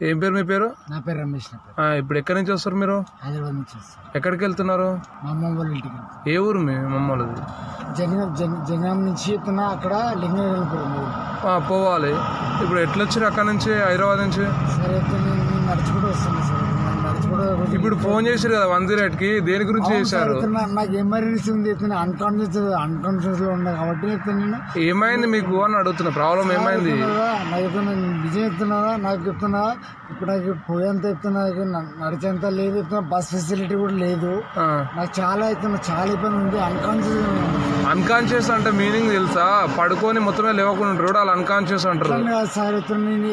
ఏం పేరు మీ పేరు? నా పేరు రమేష్ ఆ, ఇప్పుడు ఎక్కడి నుంచి వస్తారు మీరు? హైదరాబాద్ నుంచి వస్తాను ఎక్కడికి వెళ్తున్నారు? మా అమ్మమ్మ వాళ్ళ ఇంటికి. ఏ ఊరు మీ మమ్మల్ది జనగాం జన- జనగాం నుంచి ఎత్తున అక్కడ లింగపురం పోవాలి. ఇప్పుడు ఎట్లా వచ్చారు అక్కడ నుంచి హైదరాబాద్ నుంచి? సరే అయితే నేను నేను నడుచుకుంటూ వస్తాను సార్. నేను నడుచుకుంటూ కొంచెం- ఇప్పుడు ఫోన్ చేశారు కదా వన్ జీరో కి దేని గురించి అవును సార్, చేశారు? నాకు ఎమర్జెన్సీ ఉంది అయితే అన్కాన్షియస్ అన్కాన్షియస్లో ఉన్నా కాబట్టి అయితే నేను. ఏమైంది మీకు అని అడుగుతున్నా ప్రాబ్లం ఏమైంది? నాకు నిజం చెప్తున్నారా నాకు చెప్తున్నా ఇప్పుడు నాకు పోయేంత చెప్తున్నా నడిచేంత లేదు చెప్తున్నా బస్ ఫెసిలిటీ కూడా లేదు. నాకు చాలా అవుతున్నా చాలా ఇబ్బంది ఉంది. అన్కాన్షియస్ అన్కాన్షియస్ అంటే మీనింగ్ తెలుసా? పడుకొని మొత్తమే లేవకుండా ఉంటారు. వాళ్ళు అన్కాన్షియస్ అంటారు. సార్ నేను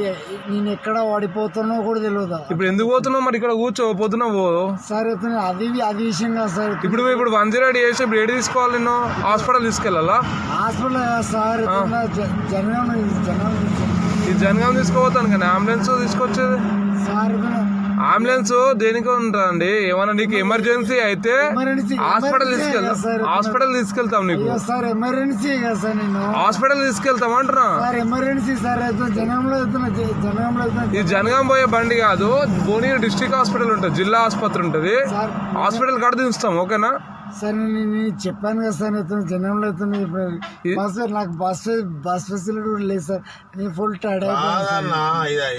నేను ఎక్కడ వాడిపోతానో కూడా తెలియదు ఇప్పుడు ఎందుకు పోతున్నావు మరి ఇక్కడ కూర్చో పొద్దున పో. సార్ అది అది విషయం కాదు సార్. ఇప్పుడు ఇప్పుడు వన్ జీరో ఎయిట్ చేసి ఇప్పుడు ఏడు తీసుకోవాలి నిన్ను? హాస్పిటల్ తీసుకెళ్ళాలా? హాస్పిటల్ సార్ జనగాం జనగాం ఈ జనగాం తీసుకోపోతాను కానీ అంబులెన్స్ తీసుకొచ్చేది? అంబులెన్స్ దేనికి ఉంటుందండి. ఏమన్నా నీకు ఎమర్జెన్సీ అయితే హాస్పిటల్ తీసుకెళ్తాం హాస్పిటల్ తీసుకెళ్తాం నీకు. ఎమర్జెన్సీ హాస్పిటల్ తీసుకెళ్తాం అంటున్నా. ఈ జనగాం పోయే బండి కాదు భువనగిరి డిస్ట్రిక్ట్ హాస్పిటల్ ఉంటుంది జిల్లా ఆసుపత్రి ఉంటుంది. హాస్పిటల్ కాడ దించుతాం ఓకేనా? సార్ నేను చెప్పాను కదా సార్ అయితే జనంలో ఇప్పుడు బస్ నాకు బస్ బస్ ఫెసిలిటీ కూడా లేదు సార్. నేను ఫుల్ టైర్డ్ సార్.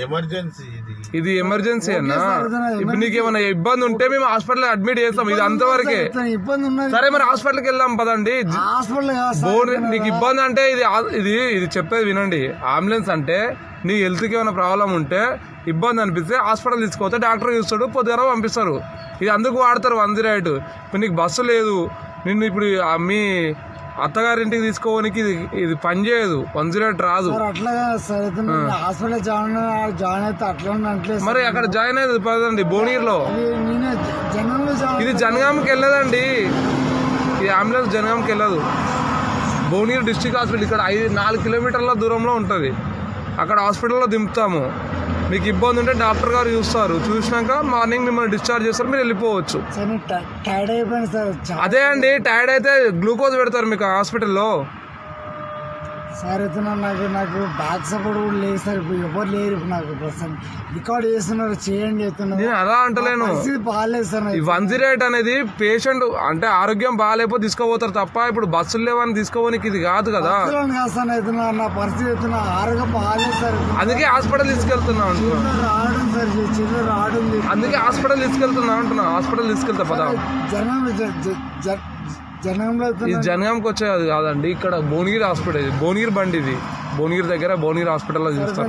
ఎమర్జెన్సీ ఇది. ఇది ఎమర్జెన్సీ అన్నా? సార్, ఇప్పుడు నీకు ఏమైనా ఇబ్బంది ఉంటే మేము హాస్పిటల్ అడ్మిట్ చేస్తాం. ఇది అంతవరకే. సార్, ఇబ్బంది ఉన్నది సరే మరి హాస్పిటల్కి వెళ్దాం పదండి. హాస్పిటల్ సార్ నీకు ఇబ్బంది అంటే ఇది ఇది ఇది చెప్పేది వినండి. అంబులెన్స్ అంటే నీ హెల్త్కి ఏమైనా ప్రాబ్లం ఉంటే ఇబ్బంది అనిపిస్తే హాస్పిటల్ తీసుకుపోతే డాక్టర్ చూస్తాడు పొద్దున పంపిస్తారు. ఇది అందుకు వాడతారు వన్ జీరో ఎయిట్ ఇప్పుడు నీకు బస్సు లేదు. నిన్ను ఇప్పుడు మీ అత్తగారింటికి తీసుకోవడానికి ఇది ఇది పని చేయదు. వన్ జీరో ఎయిట్ రాదు. హాస్పిటల్ జాయిన్ అయితే అట్లా మరి అక్కడ జాయిన్ అయ్యేది పదండి భువనగిరిలో. ఇది జనగాంకి వెళ్ళదండి. ఈ అంబులెన్స్ జనగాంకి వెళ్ళదు. భువనగిరి డిస్ట్రిక్ట్ హాస్పిటల్ ఇక్కడ ఐదు నాలుగు కిలోమీటర్ల దూరంలో ఉంటుంది. అక్కడ హాస్పిటల్లో దింపుతాము. మీకు ఇబ్బంది ఉంటే డాక్టర్ గారు చూస్తారు. చూసినాక మార్నింగ్ మిమ్మల్ని డిశ్చార్జ్ చేస్తారు మీరు వెళ్ళిపోవచ్చు. అదే అండి టైర్డ్ అయితే గ్లూకోజ్ పెడతారు మీకు హాస్పిటల్లో. సార్ అయితే నాకు నాకు బ్యాక్ సపోర్ట్ కూడా లేదు సార్. ఇప్పుడు ఎవరు లేరు ఇప్పుడు నాకు ప్రస్తుతం. రికార్డ్ చేస్తున్నారు చేయండి చెప్తున్నారు నేను అలా అంటలేను. పరిస్థితి బాగాలేదు సార్ ఈ. వన్ జీరో ఎయిట్ అనేది పేషెంట్ అంటే ఆరోగ్యం బాగాలేకపోతే తీసుకోపోతారు తప్ప ఇప్పుడు బస్సులు లేవని తీసుకోవడానికి ఇది కాదు కదా. సార్ అయితే నా- పరిస్థితి అయితే నా ఆరోగ్యం బాగాలేదు సార్. అందుకే హాస్పిటల్ తీసుకెళ్తున్నా రావడం సార్ చిల్లర రావడం. అందుకే హాస్పిటల్ తీసుకెళ్తున్నా అంటున్నా. హాస్పిటల్ తీసుకెళ్తా పదా. జనం ఇది జనగాంకి వచ్చేది కాదండి ఇక్కడ భువనగిరి హాస్పిటల్ భువనగిరి బండి ఇది. భువనగిరి దగ్గర భువనగిరి హాస్పిటల్లో చూస్తారు.